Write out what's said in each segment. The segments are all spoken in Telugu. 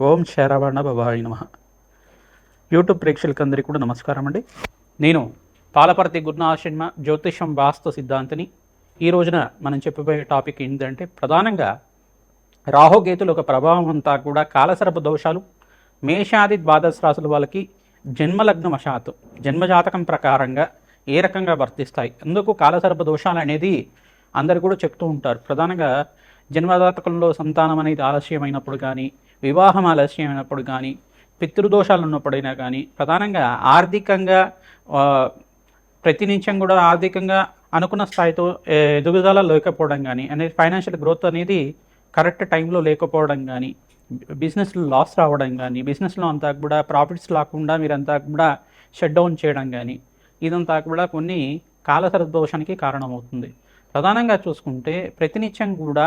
ఓం శరవణ భవాయ నమ. యూట్యూబ్ ప్రేక్షకులందరికీ కూడా నమస్కారం అండి. నేను పాలపర్తి గురునాశన్మ జ్యోతిషం వాస్తు సిద్ధాంతిని. ఈ రోజున మనం చెప్పబోయే టాపిక్ ఏంటంటే ప్రధానంగా రాహుకేతుల ఒక ప్రభావం అంతా కూడా కాలసర్ప దోషాలు మేషాది ద్వాదశ రాసుల వాళ్ళకి జన్మలగ్న వశాత్తు జన్మజాతకం ప్రకారంగా ఏ రకంగా వర్తిస్తాయి. అందుకు కాలసర్ప దోషాలు అనేది అందరు కూడా చెప్తూ ఉంటారు. ప్రధానంగా జన్మజాతకంలో సంతానం అనేది ఆలస్యమైనప్పుడు కానీ వివాహం ఆలస్యమైనప్పుడు కానీ పితృదోషాలు ఉన్నప్పుడైనా కానీ ప్రధానంగా ఆర్థికంగా ప్రతినిత్యం ప్రతి నిమిషం కూడా ఆర్థికంగా అనుకున్న స్థాయితో ఎదుగుదల లేకపోవడం కానీ అనేది ఫైనాన్షియల్ గ్రోత్ అనేది కరెక్ట్ టైంలో లేకపోవడం కానీ బిజినెస్లో లాస్ రావడం కానీ బిజినెస్లో అంతా కూడా ప్రాఫిట్స్ రాకుండా మీరంతా కూడా షట్ డౌన్ చేయడం కానీ ఇదంతా కూడా కొన్ని కాలసర దోషానికి కారణమవుతుంది. ప్రధానంగా చూసుకుంటే ప్రతినిత్యం కూడా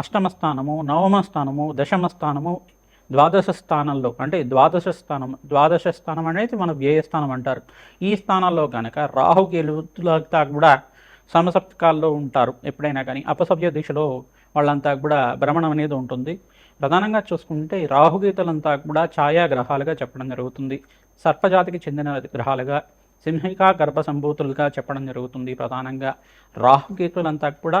అష్టమ స్థానము నవమ స్థానము దశమ స్థానము ద్వాదశ స్థానంలో అంటే ద్వాదశ స్థానం ద్వాదశ స్థానం అనేది మన వ్యయస్థానం అంటారు? ఈ స్థానాల్లో కనుక రాహుకేలుతా కూడా సమసప్తకాల్లో ఉంటారు. ఎప్పుడైనా కానీ అపసభ్య దిశలో వాళ్ళంతా కూడా భ్రమణం అనేది ఉంటుంది. ప్రధానంగా చూసుకుంటే రాహుగీతలంతా కూడా ఛాయా గ్రహాలుగా చెప్పడం జరుగుతుంది. సర్పజాతికి చెందిన గ్రహాలుగా సింహికా గర్భ సంభూతులుగా చెప్పడం జరుగుతుంది ప్రధానంగా. రాహుకేతులంతా కూడా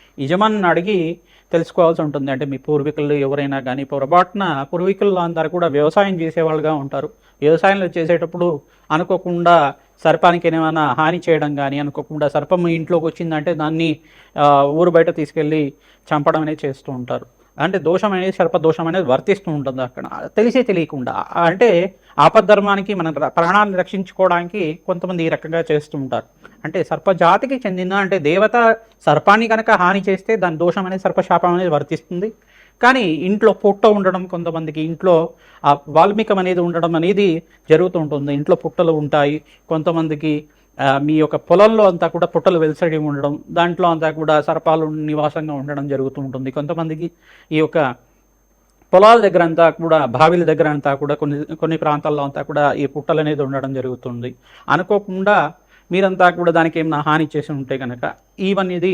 యజమాని అడిగి తెలుసుకోవాల్సి ఉంటుంది. అంటే మీ పూర్వీకులు ఎవరైనా కానీ పొరపాటున పూర్వీకులు అందరూ కూడా వ్యవసాయం చేసేవాళ్ళుగా ఉంటారు. వ్యవసాయంలో చేసేటప్పుడు అనుకోకుండా సర్పానికి ఏమైనా హాని చేయడం కానీ అనుకోకుండా సర్పం ఇంట్లోకి వచ్చిందంటే దాన్ని ఊరు బయట తీసుకెళ్ళి చంపడం అనేది చేస్తూ ఉంటారు. అంటే దోషం అనేది సర్ప దోషం అనేది వర్తిస్తూ ఉంటుంది అక్కడ? తెలిసే తెలియకుండా. అంటే ఆపద్ధర్మానికి మన ప్రాణాన్ని రక్షించుకోవడానికి కొంతమంది ఈ రకంగా చేస్తూ ఉంటారు. అంటే సర్పజాతికి చెందిన అంటే దేవత సర్పాన్ని కనుక హాని చేస్తే దాని దోషం అనేది సర్పశాపం అనేది వర్తిస్తుంది. కానీ ఇంట్లో పుట్ట ఉండడం కొంతమందికి ఇంట్లో ఆ వాల్మీకం అనేది ఉండడం అనేది జరుగుతూ ఉంటుంది. ఇంట్లో పుట్టలు ఉంటాయి. కొంతమందికి మీ యొక్క పొలంలో అంతా కూడా పుట్టలు వెలిసడి ఉండడం దాంట్లో అంతా కూడా సర్పాలు నివాసంగా ఉండడం జరుగుతూ ఉంటుంది. కొంతమందికి ఈ యొక్క పొలాల దగ్గర అంతా కూడా బావిల దగ్గర అంతా కూడా కొన్ని కొన్ని ప్రాంతాల్లో అంతా కూడా ఈ పుట్టలు అనేది ఉండడం జరుగుతుంది. అనుకోకుండా మీరంతా కూడా దానికి ఏమైనా హాని చేసి ఉంటే కనుక ఈవన్ ఇది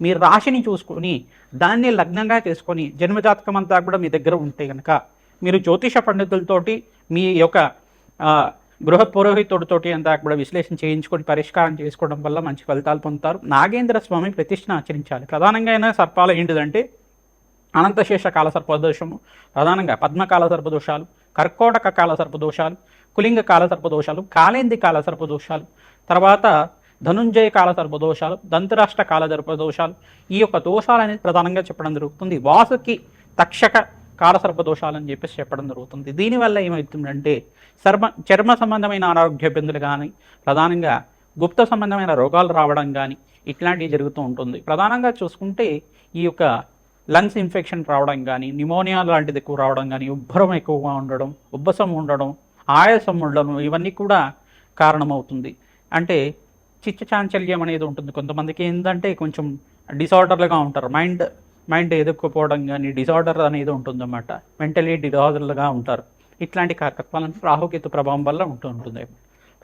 మీ రాశిని చూసుకొని దాన్ని లగ్నంగా చేసుకొని జన్మజాతకం అంతా కూడా మీ దగ్గర ఉంటే కనుక మీరు జ్యోతిష పండితులతోటి మీ యొక్క గృహ పురోహితుడితోటి అంతా కూడా విశ్లేషణ చేయించుకొని పరిష్కారం చేసుకోవడం వల్ల మంచి ఫలితాలు పొందుతారు. నాగేంద్ర స్వామి ప్రతిష్టను ఆచరించాలి. ప్రధానంగా అయినా సర్పాలు ఏంటిదంటే అనంతశేష కాల సర్పదోషము ప్రధానంగా పద్మకాల సర్పదోషాలు కర్కోటక కాల సర్పదోషాలు కులింగ కాల సర్పదోషాలు కాలేంది కాల సర్పదోషాలు తర్వాత ధనుంజయ కాల సర్పదోషాలు దంతరాష్ట్ర కాల సర్పదోషాలు ఈ యొక్క దోషాలు అనేది ప్రధానంగా చెప్పడం జరుగుతుంది. వాసుకి తక్షక కాల సర్పదోషాలు అని చెప్పేసి చెప్పడం జరుగుతుంది. దీనివల్ల ఏమవుతుందంటే చర్మ చర్మ సంబంధమైన అనారోగ్య ఇబ్బందులు కానీ ప్రధానంగా గుప్త సంబంధమైన రోగాలు రావడం కానీ ఇట్లాంటివి జరుగుతూ ఉంటుంది. ప్రధానంగా చూసుకుంటే ఈ యొక్క లంగ్స్ ఇన్ఫెక్షన్ రావడం కానీ నిమోనియా లాంటిది ఎక్కువ రావడం కానీ ఉబ్బరం ఎక్కువగా ఉండడం ఉబ్బసం ఉండడం ఆయాసం ఉండడం ఇవన్నీ కూడా కారణమవుతుంది. అంటే చిచ్చ చాంచల్యం అనేది ఉంటుంది. కొంతమందికి ఏంటంటే కొంచెం డిసార్డర్లుగా ఉంటారు. మైండ్ మైండ్ ఎదుర్కోపోవడం కానీ డిసార్డర్ అనేది ఉంటుందన్నమాట. మెంటలీ డిసార్డర్లుగా ఉంటారు. ఇట్లాంటి కారకత్వాలను రాహుకేతు ప్రభావం వల్ల ఉంటూ ఉంటుంది.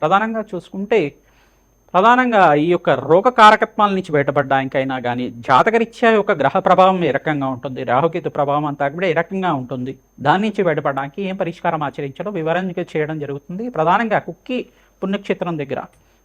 ప్రధానంగా చూసుకుంటే ప్రధానంగా ఈ యొక్క రోగ కారకత్వాల నుంచి బయటపడడానికైనా కానీ జాతకరీత్యా యొక్క గ్రహ ప్రభావం ఏ రకంగా ఉంటుంది? రాహుకేతు ప్రభావం అంతా కూడా ఏ రకంగా ఉంటుంది? దాని నుంచి బయటపడడానికి ఏం పరిష్కారం ఆచరించడం వివరంగా చేయడం జరుగుతుంది. ప్రధానంగా కుక్కి పుణ్యక్షేత్రం దగ్గర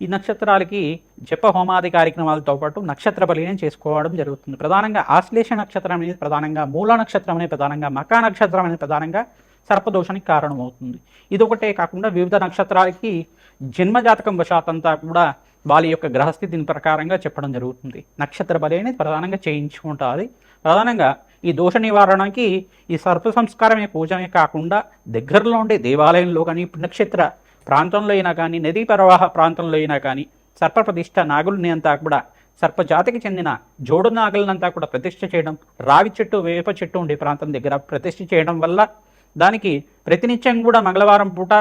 ఈ నక్షత్రాలకి జప హోమాది కార్యక్రమాలతో పాటు నక్షత్ర బలిని చేసుకోవడం జరుగుతుంది. ప్రధానంగా ఆశ్లేష నక్షత్రం అనేది ప్రధానంగా మూల నక్షత్రం అనేది ప్రధానంగా మకా నక్షత్రం అనేది ప్రధానంగా సర్పదోషానికి కారణమవుతుంది. ఇది ఒకటే కాకుండా వివిధ నక్షత్రాలకి జన్మజాతకం వశాతంతా కూడా వాళ్ళ యొక్క గ్రహస్థితిని ప్రకారంగా చెప్పడం జరుగుతుంది. నక్షత్ర బలి అనేది ప్రధానంగా చేయించుకుంటుంది ప్రధానంగా ఈ దోష నివారణకి ఈ సర్ప సంస్కారమే పూజమే కాకుండా దగ్గరలో ఉండే దేవాలయంలో కానీ పుణ్యక్షేత్ర ప్రాంతంలో అయినా కానీ నదీ ప్రవాహ ప్రాంతంలో అయినా కానీ సర్ప ప్రతిష్ట నాగులని అంతా కూడా సర్పజాతికి చెందిన జోడు నాగులనంతా కూడా ప్రతిష్ఠ చేయడం రావి చెట్టు వేప చెట్టు ఉండే ప్రాంతం దగ్గర ప్రతిష్ఠ చేయడం వల్ల దానికి ప్రతినిత్యం కూడా మంగళవారం పూట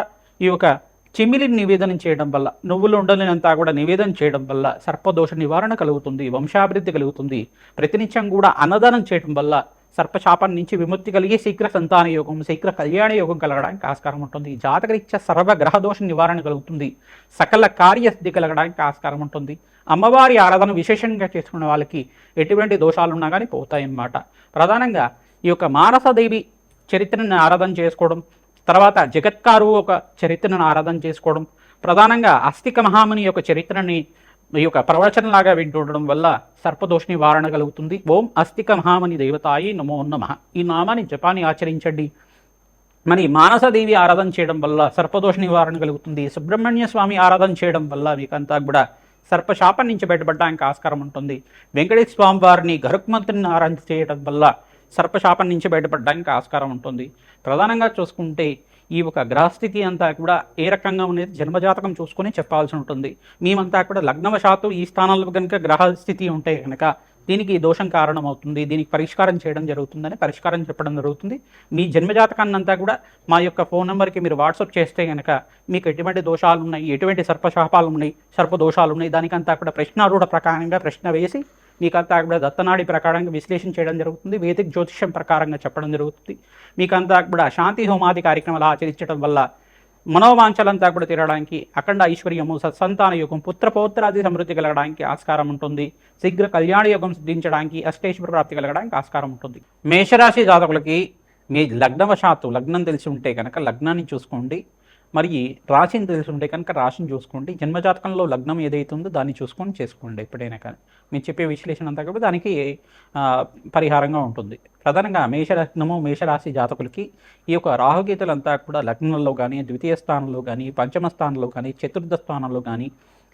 ఈ యొక్క చిమిలిని నివేదన చేయడం వల్ల నువ్వులు ఉండలేనంతా కూడా నివేదన చేయడం వల్ల సర్పదోష నివారణ కలుగుతుంది వంశాభివృద్ధి కలుగుతుంది. ప్రతినిత్యం కూడా అన్నదానం చేయడం వల్ల సర్పశాపం నుంచి విముక్తి కలిగి శీఘ్ర సంతాన యోగం శీఘ్ర కళ్యాణ యోగం కలగడానికి ఆస్కారం ఉంటుంది. జాతకరీత్యా సర్వ గ్రహదోష నివారణ కలుగుతుంది. సకల కార్యసిద్ధి కలగడానికి ఆస్కారం ఉంటుంది. అమ్మవారి ఆరాధన విశేషంగా చేసుకున్న వాళ్ళకి ఎటువంటి దోషాలు ఉన్నా కానీ పోతాయన్నమాట. ప్రధానంగా ఈ యొక్క మానసదేవి చరిత్రను ఆరాధన చేసుకోవడం తర్వాత జగత్కారు ఒక చరిత్రను ఆరాధన చేసుకోవడం ప్రధానంగా అస్థిక మహాముని యొక్క చరిత్రని ఈ యొక్క ప్రవచనలాగా వింటుండడం వల్ల సర్పదోష నివారణ కలుగుతుంది. ఓం అస్థిక మహామని దేవతాయి నమో నమ. ఈ నామాన్ని జపాన్ని ఆచరించండి. మరి మానసదేవి ఆరాధన చేయడం వల్ల సర్పదోష నివారణ కలుగుతుంది. సుబ్రహ్మణ్య స్వామి ఆరాధన చేయడం వల్ల మీకంతా కూడా సర్పశాపం నుంచి బయటపడడానికి ఆస్కారం ఉంటుంది. వెంకటేశ్వర స్వామి వారిని గరుక్మంతుని ఆరాధన చేయడం వల్ల సర్పశాపం నుంచి బయటపడడానికి ఆస్కారం ఉంటుంది. ప్రధానంగా చూసుకుంటే ఈ ఒక గ్రహస్థితి అంతా కూడా ఏ రకంగా ఉండేది? జన్మజాతకం చూసుకొని చెప్పాల్సి ఉంటుంది. మేమంతా కూడా లగ్నవశాత్తు ఈ స్థానంలో కనుక గ్రహస్థితి ఉంటే కనుక దీనికి దోషం కారణమవుతుంది. దీనికి పరిష్కారం చేయడం జరుగుతుందని పరిష్కారం చెప్పడం జరుగుతుంది. మీ జన్మజాతకాన్ని అంతా కూడా మా యొక్క ఫోన్ నెంబర్కి మీరు వాట్సాప్ చేస్తే కనుక మీకు ఎటువంటి దోషాలు ఉన్నాయి ఎటువంటి సర్పశాపాలు ఉన్నాయి సర్ప దోషాలు ఉన్నాయి దానికంతా కూడా ప్రశ్నారూఢ ప్రకారంగా ప్రశ్న వేసి మీకంతా కూడా దత్తనాడి ప్రకారంగా విశ్లేషణ చేయడం జరుగుతుంది. వేదిక జ్యోతిష్యం ప్రకారంగా చెప్పడం జరుగుతుంది. మీకంతా కూడా శాంతి హోమాది కార్యక్రమాలు ఆచరించడం వల్ల మనోవాంఛలంతా కూడా తీరడానికి అఖండ ఐశ్వర్యము సత్సంతాన యుగం పుత్రపౌత్రాది సమృద్ధి కలగడానికి ఆస్కారం ఉంటుంది. శీఘ్ర కళ్యాణ యుగం సిద్ధించడానికి అష్టేశ్వర ప్రాప్తి కలగడానికి ఆస్కారం ఉంటుంది. మేషరాశి జాతకులకి మీ లగ్నవశాత్తు లగ్నం తెలిసి ఉంటే కనుక లగ్నాన్ని చూసుకోండి. మరి రాశిని తెలిసి ఉంటే కనుక రాశిని చూసుకోండి. జన్మజాతకంలో లగ్నం ఏదైతుందో దాన్ని చూసుకొని చేసుకోండి ఎప్పుడైనా కానీ. మీరు చెప్పే విశ్లేషణ అంతా కూడా దానికి పరిహారంగా ఉంటుంది. ప్రధానంగా మేషలగ్నము మేషరాశి జాతకులకి ఈ యొక్క రాహుగీతలంతా కూడా లగ్నంలో కానీ ద్వితీయ స్థానంలో కానీ పంచమ స్థానంలో కానీ చతుర్థ స్థానంలో కానీ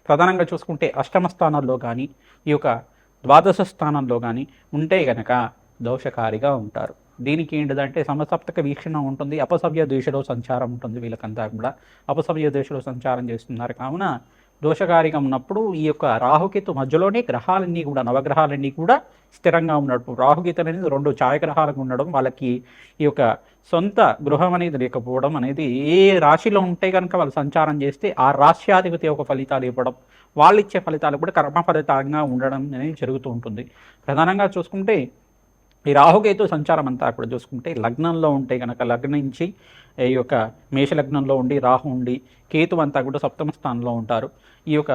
ప్రధానంగా చూసుకుంటే అష్టమ స్థానంలో కానీ ఈ యొక్క ద్వాదశ స్థానంలో కానీ ఉంటే గనక దోషకారిగా ఉంటారు. దీనికి ఏంటిదంటే సమసప్తక వీక్షణ ఉంటుంది అపసవ్య దేశలో సంచారం ఉంటుంది వీళ్ళకంతా కూడా. అపసవ్య దేశలో సంచారం చేస్తున్నారు. కావున దోషకారిగా ఉన్నప్పుడు ఈ యొక్క రాహుకేతు మధ్యలోనే గ్రహాలన్నీ కూడా నవగ్రహాలన్నీ కూడా స్థిరంగా ఉన్నట్టు. రాహుకేతు అనేది రెండు ఛాయగ్రహాలకు ఉండడం వాళ్ళకి ఈ యొక్క సొంత గృహం అనేది లేకపోవడం అనేది ఏ రాశిలో ఉంటే కనుక వాళ్ళు సంచారం చేస్తే ఆ రాశ్యాధిపతి యొక్క ఫలితాలు ఇవ్వడం వాళ్ళు ఇచ్చే ఫలితాలు కూడా కర్మ ఫలితంగా ఉండడం అనేది జరుగుతూ ఉంటుంది. ప్రధానంగా చూసుకుంటే ఈ రాహుకేతు సంచారం అంతా అక్కడ చూసుకుంటే లగ్నంలో ఉంటే కనుక లగ్నించి ఈ యొక్క మేషలగ్నంలో ఉండి రాహు ఉండి కేతు అంతా కూడా సప్తమ స్థానంలో ఉంటారు. ఈ యొక్క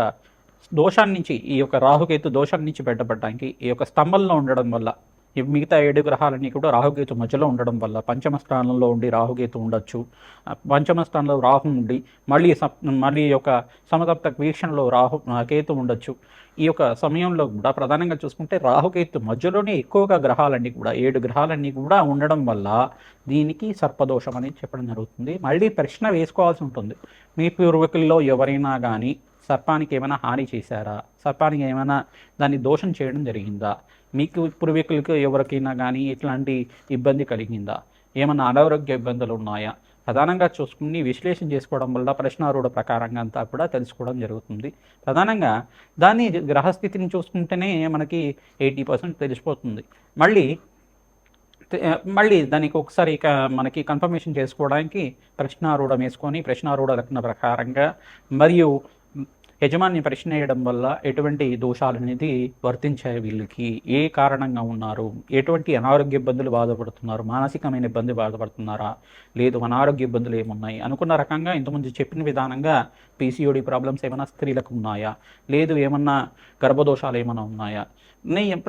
దోషాన్ని నుంచి ఈ యొక్క రాహుకేతు దోషాన్ని నుంచి బయటపడడానికి ఈ యొక్క స్తంభంలో ఉండడం వల్ల మిగతా ఏడు గ్రహాలన్నీ కూడా రాహుకేతు మధ్యలో ఉండడం వల్ల పంచమ స్థానంలో ఉండి రాహుకేతు ఉండొచ్చు. పంచమ స్థానంలో రాహు ఉండి మళ్ళీ మళ్ళీ యొక్క సమతప్త వీక్షణలో రాహు కేతు ఉండొచ్చు. ఈ యొక్క సమయంలో కూడా ప్రధానంగా చూసుకుంటే రాహుకేతు మధ్యలోనే ఎక్కువగా గ్రహాలన్నీ కూడా ఏడు గ్రహాలన్నీ కూడా ఉండడం వల్ల దీనికి సర్పదోషం అనేది చెప్పడం జరుగుతుంది. మళ్ళీ ప్రశ్న వేసుకోవాల్సి ఉంటుంది. మీ పూర్వీకుల్లో ఎవరైనా కానీ సర్పానికి ఏమైనా హాని చేశారా? సర్పానికి ఏమైనా దాన్ని దోషం చేయడం జరిగిందా? మీకు పూర్వీకులకు ఎవరికైనా కానీ ఇట్లాంటి ఇబ్బంది కలిగిందా? ఏమైనా అనారోగ్య ఇబ్బందులు ఉన్నాయా? ప్రధానంగా చూసుకుని విశ్లేషణ చేసుకోవడం వల్ల ప్రశ్నారూఢ ప్రకారంగా అంతా కూడా తెలుసుకోవడం జరుగుతుంది. ప్రధానంగా దాన్ని గ్రహస్థితిని చూసుకుంటేనే మనకి ఎయిటీ పర్సెంట్ తెలిసిపోతుంది. మళ్ళీ మళ్ళీ దానికి ఒకసారి ఇక మనకి కన్ఫర్మేషన్ చేసుకోవడానికి ప్రశ్నారూఢం వేసుకొని ప్రశ్నారూఢ లగ్న ప్రకారంగా మరియు యజమాని ప్రశ్న వేయడం వల్ల ఎటువంటి దోషాలు అనేది వర్తించాయి వీళ్ళకి? ఏ కారణంగా ఉన్నారు? ఎటువంటి అనారోగ్య ఇబ్బందులు బాధపడుతున్నారు? మానసికమైన ఇబ్బంది బాధపడుతున్నారా? లేదు అనారోగ్య ఇబ్బందులు ఏమున్నాయి? అనుకున్న రకంగా ఇంతకుముందు చెప్పిన విధానంగా పీసీఓడి ప్రాబ్లమ్స్ ఏమైనా స్త్రీలకు ఉన్నాయా? లేదు ఏమన్నా గర్భదోషాలు ఏమైనా ఉన్నాయా?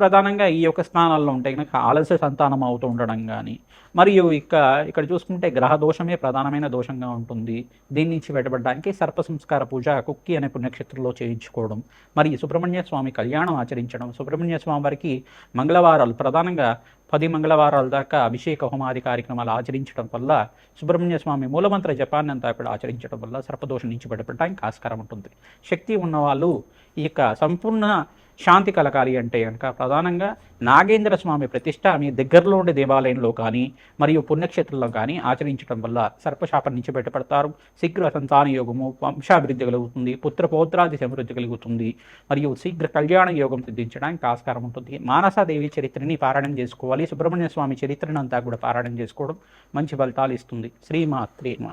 ప్రధానంగా ఈ యొక్క స్థానాల్లో ఉంటే కనుక ఆలస్య సంతానం అవుతూ ఉండడం కానీ మరియు ఇక ఇక్కడ చూసుకుంటే గ్రహ దోషమే ప్రధానమైన దోషంగా ఉంటుంది. దీని నుంచి బయటపడడానికి సర్ప సంస్కార పూజ కుక్కి అనే నక్షత్రంలో చేయించుకోవడం మరియు సుబ్రహ్మణ్య స్వామి కళ్యాణం ఆచరించడం సుబ్రహ్మణ్య స్వామి వారికి మంగళవారాలు ప్రధానంగా పది మంగళవారాల దాకా అభిషేక హోమాది కార్యక్రమాలు ఆచరించడం వల్ల సుబ్రహ్మణ్య స్వామి మూలమంత్ర జపాన్ని అంతా కూడా ఆచరించడం వల్ల సర్పదోషం నుంచి బయటపడడానికి ఆస్కారం ఉంటుంది. శక్తి ఉన్నవాళ్ళు ఈ యొక్క సంపూర్ణ శాంతి కలగాలి అంటే కనుక ప్రధానంగా నాగేంద్ర స్వామి ప్రతిష్ట మీ దగ్గరలో ఉండే దేవాలయంలో కానీ మరియు పుణ్యక్షేత్రంలో కానీ ఆచరించడం వల్ల సర్పశాపం నుంచి బయటపడతారు. శీఘ్ర సంతాన యోగము వంశాభివృద్ధి కలుగుతుంది పుత్ర పౌత్రాది సమృద్ధి కలుగుతుంది మరియు శీఘ్ర కళ్యాణ యోగం సిద్ధించడానికి ఆస్కారం ఉంటుంది. మానసాదేవి చరిత్రని పారాయణం చేసుకోవాలి. సుబ్రహ్మణ్య స్వామి చరిత్రను అంతా కూడా పారాయణం చేసుకోవడం మంచి ఫలితాలు ఇస్తుంది. శ్రీమాత్రేమ